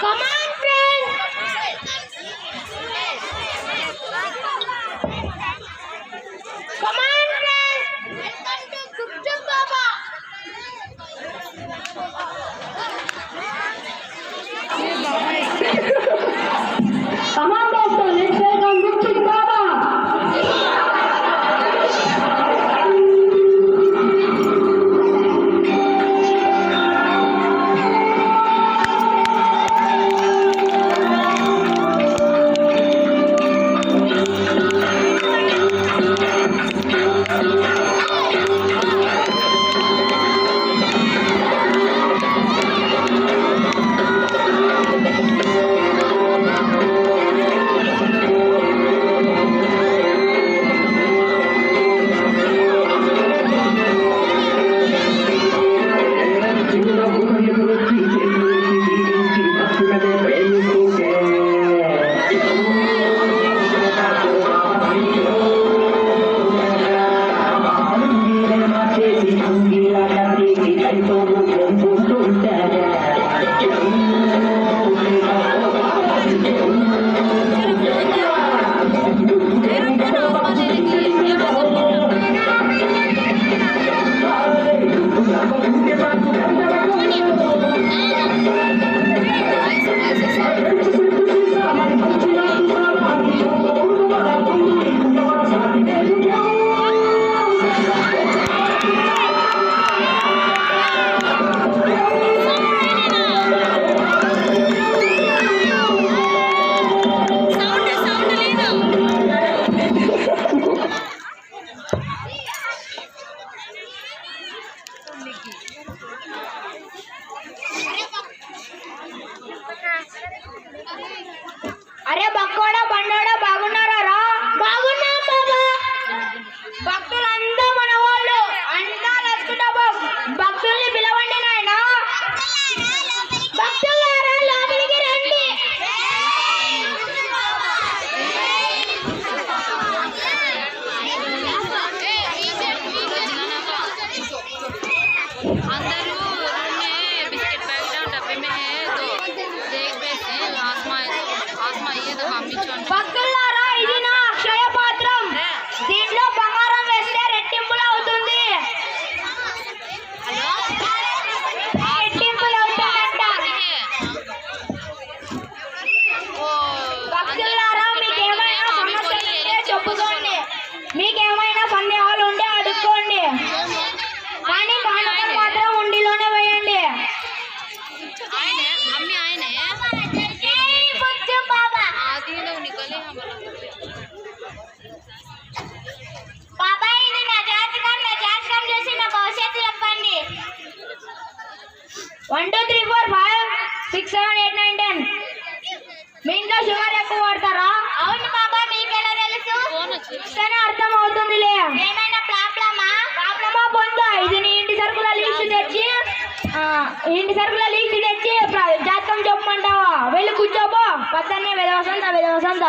Come on, friends. Come on, friends. Welcome to Gupta Baba. Come on, Doctor. Let's welcome Gupta చూస్తేనే అర్థం అవుతుందిలే ఏమైనా ఇది నీ ఇంటి సరుకుల లిస్ట్ తెచ్చి ఇంటి సరుకుల లిస్ట్ తెచ్చి జాతకం చెప్పమంటావా? వెళ్ళి కూర్చోపో. పద్దన్నే వెదవసంత వెదవసంత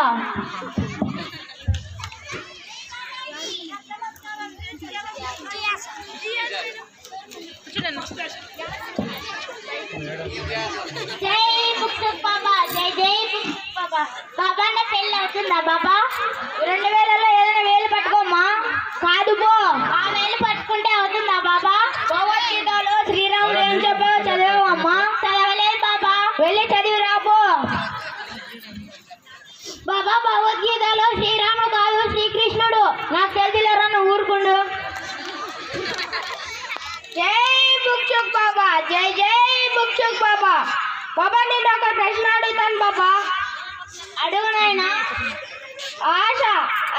జై బుక్ జై జై బుక్ బాబా. బాబా బాబా? రెండు వేలలో ఏదైనా వేలు పట్టుకోమ్మా. కాదు పో. ఆ వేలు పట్టుకుంటే అవుతుందా బాబా? భగవద్గీతలో శ్రీరాముడు ఏం చెప్పావో చదివావమ్మా. చదవలేదు బాబా. వెళ్ళి చదివి రాపో బాబా భగవద్గీతలో శ్రీరాముడు కాదు శ్రీకృష్ణుడు. నాకు తెలిసిలేరా నువ్వు ఊరుకుండు. జై బుక్షుక్ బాబా. జై జై బుక్షుక్ బాబా. బాబా నేను ఒక ప్రశ్న అడుగుతాను బాబా. అడుగు నాయనా ఆశ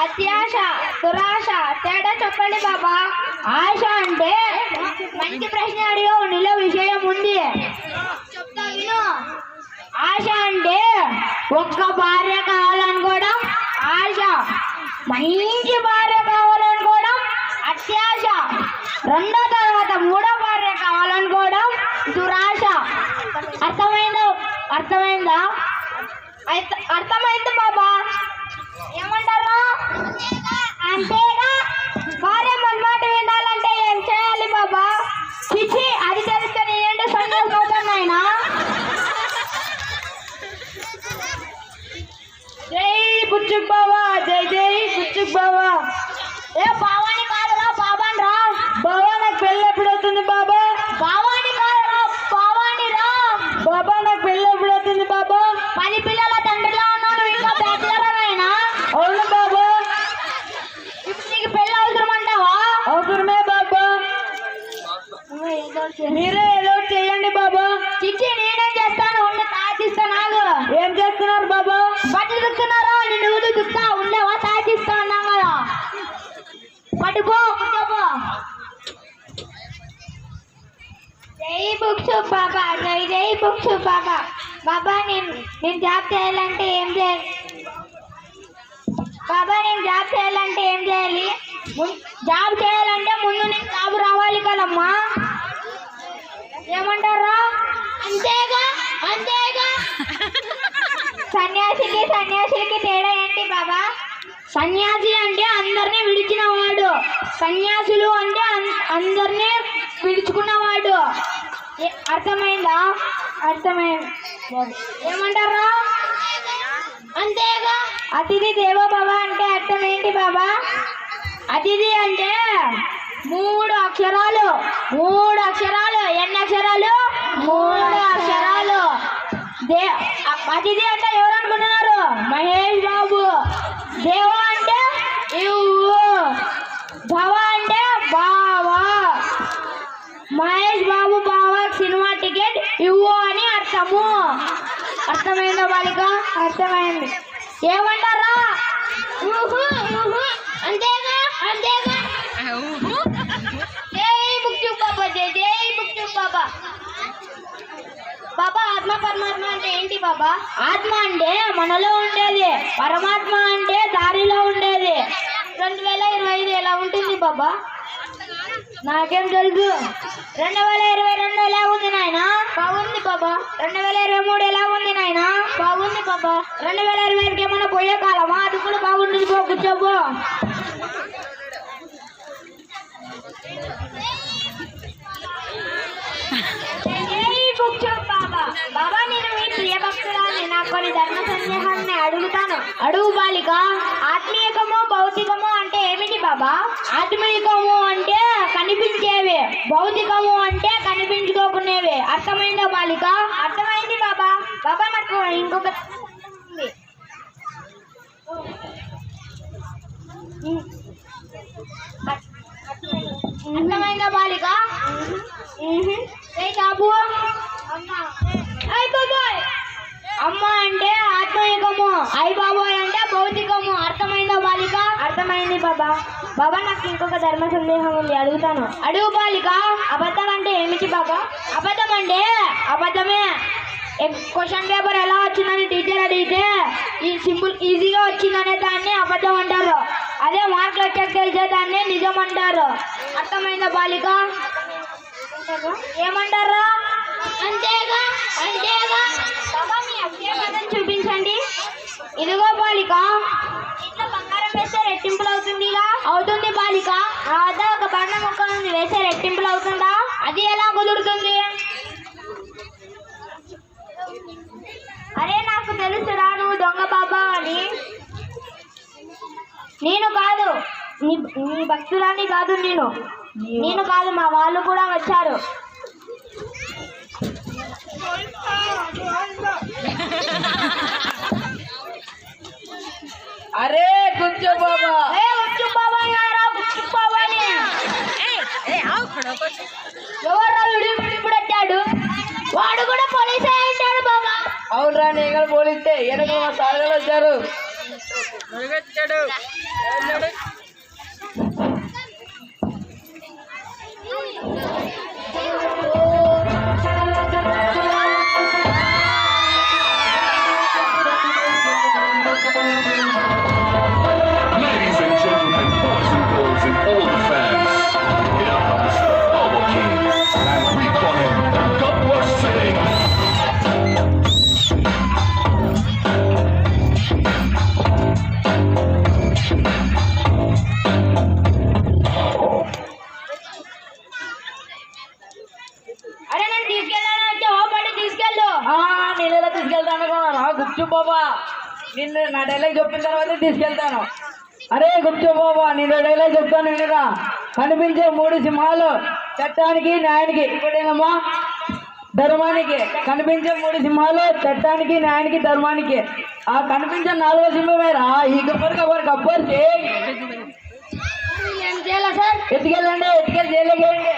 అత్యాశ దురాశ తేడా చెప్పండి బాబా. ఆశ అంటే మంచి ప్రశ్న అడిగావు నీలో విషయం ఉంది. చెప్తా విను. ఆశ అంటే ఒక్క భార్య కావాలనుకోవడం ఆశ మంచి భార్య కావాలనుకోవడం అత్యాశ. రెండో తర్వాత మూడో భార్య కావాలనుకోవడం దురాశ. అర్థమైందా అర్థమైందా? అర్థమైంది బాబా. ఏమంటారు? అంతేగా భార్య మనమాట వినాలంటే ఏం చేయాలి బాబా? చిచి అది తెలిస్తే నేనేంటి సందేశం అవుతున్నాయినా జై బుచ్చుక్ బావా జై జై బుచ్చుక్ బావా. ఏ బావాని కాదురా బాబాన్ రా బావా నాకు పెళ్ళి ఎప్పుడు అవుతుంది బాబా బావాని కాదురా బావాని రా బాబా నాకు పెళ్ళి ఎప్పుడు అవుతుంది బాబా పది పిల్లల తండ్రిలో ఉన్నాడు ఇంకా బ్యాచిలర్ అయినా అవును బాబా ఇప్పుడు నీకు పెళ్ళి అవసరం అంటావా అవసరమే బాబా మీరే ఏదో చేయండి బాబా. చిచ్చి నేనేం చేస్తాను? ఉండి తాగిస్తా నాకు. ఏం చేస్తున్నారు బాబా? బట్టలు దుక్కున్నారా నిన్ను ఊరు దుక్తా ఉండేవా తాగిస్తా అన్నాం కదా. పట్టుకో జై బుక్స్ బాబా జై జై బుక్స్ బాబా బాబా నేను నేను జాబ్ చేయాలంటే ఏం చేయాలి? బాబా నేను జాబ్ చేయాలంటే ఏం చేయాలి? జాబ్ చేయాలంటే ముందు నేను జాబ్ రావాలి కదమ్మా. ఏమంటారా? అంతేగా అంతేగా. సన్యాసికి సన్యాసికి తేడా ఏంటి బాబా? సన్యాసి అంటే అందరినీ విడిచినవాడు. సన్యాసులు అంటే అందరినీ విడుచుకున్నవాడు. అర్థమైందా? అర్థమైంది. ఏమంటారా? అంతేగా. అతిథి దేవో బాబా అంటే అర్థం ఏంటి బాబా? అతిథి అంటే మూడు అక్షరాలు మూడు అక్షరాలు ఎన్ని అక్షరాలు? మూడు అక్షరాలు. దే అతిథి అంటే ఎవరు అనుకుంటున్నారు? మహేష్ బాబు. దేవ అంటే ఇవ్వు. భవ అంటే బావా. మహేష్ బాబు బావా సినిమా టికెట్ ఇవ్వు అని అర్థము. అర్థమైందా బాలిక? అర్థమైంది. ఏమంటారా. అంతేగా అంతేగా జై ముక్తి బాబా జై జై ముక్తి బాబా బాబా ఆత్మ పరమాత్మ అంటే ఏంటి బాబా? ఆత్మ అంటే మనలో ఉండేది. పరమాత్మ అంటే దారిలో ఉండేది. రెండు వేల ఇరవై ఐదు ఎలా బాబా? నాకేం తెలుసు. రెండు వేల ఇరవై రెండు ఎలా ఉంది నాయన? బాగుంది బాబా. రెండు వేల ఇరవై మూడు ఎలా ఉంది నాయన? బాగుంది బాబా. రెండు వేల ఇరవై ఐదుకి ఏమన్నా పోయే కాలమా? అది కూడా బాగుంటుంది. పో కూర్చోబో ఏయ్ కూర్చో బాబా బాబా నేను మీ ప్రియ భక్తురాలి నాకు కొన్ని ధర్మ సందేహాన్ని అడుగుతాను అడుగు బాలిక ఆత్మీయకము భౌతికము అంటే ఏమిటి బాబా? ఆత్మీయకము అంటే కనిపించేవి భౌతికము అంటే కనిపించుకోకునేవి. అర్థమైందా బాలిక? అర్థమైంది బాబా? బాబా నాకు ఇంకొక ఉంది. అర్థమైందా బాలిక? ఏ బాబు. అయ్ బాబాయ్. అమ్మ అంటే ఆత్మయుగము. అయ్ బాబాయ్ అంటే భౌతికము. అర్థమైందా బాలిక? అర్థమైంది బాబా. బాబా నాకు ఇంకొక ధర్మ సందేహం ఉంది. అడుగుతాను. అడుగు బాలిక. అబద్ధం అంటే ఏమిటి బాబా? అబద్ధం అంటే అబద్ధమే. క్వశ్చన్ పేపర్ ఎలా వచ్చిందని టీచర్ అడిగితే ఈ సింపుల్ ఈజీగా వచ్చిందనే దాన్ని అబద్ధం అంటారు. అదే మార్కులు వచ్చాక తెలిసే దాన్ని నిజం అంటారు. అర్థమైందా బాలిక? ఏమంటారా? అంతేగా అంతేగా. బాబా మీ అభ్యర్థన చూపించండి. ఇదిగో బాలిక. ఇంట్లో బంగారం వేస్తే రెట్టింపులు అవుతుందిగా? అవుతుంది బాలిక. వద్ద ఒక బండ మొక్క ఉంది వేస్తే రెట్టింపులు అవుతుందా? అది ఎలా కుదురుతుంది? అరే నాకు తెలుసురా నువ్వు దొంగ బాబా అని. నేను కాదు. నీ నీ భక్తురాని కాదు నేను. నేను కాదు మా వాళ్ళు కూడా వచ్చారు. అరే కూర్చో బాబా. ఏ వచ్చు బాబాయ్ గారా వచ్చు బాబాయ్ ఎవరు వీడు? ఇప్పుడు వచ్చాడు వాడు కూడా పోలీసే ఉంటాడు బాబా. అవునరా నేను పోలిస్తే వెనక మా సార్లు వచ్చారు. డైలాగ్ చెప్పిన తర్వాత తీసుకెళ్తాను. అరే గుప్చు బాబా నేను డైలాగ్ చెప్తాను వినరా? కనిపించే మూడు సింహాలు చట్టానికి న్యాయానికి ఇప్పుడేనమ్మా? ధర్మానికి. కనిపించే మూడు సింహాలు చట్టానికి న్యాయానికి ధర్మానికి. ఆ కనిపించే నాలుగో సింహమేరా ఈ గబ్బర్ గబ్బర్ గబ్బర్ చేయండి ఏం సార్ ఎత్తుకెళ్ళండి ఎత్తుకెళ్ళి చేయలేకేయండి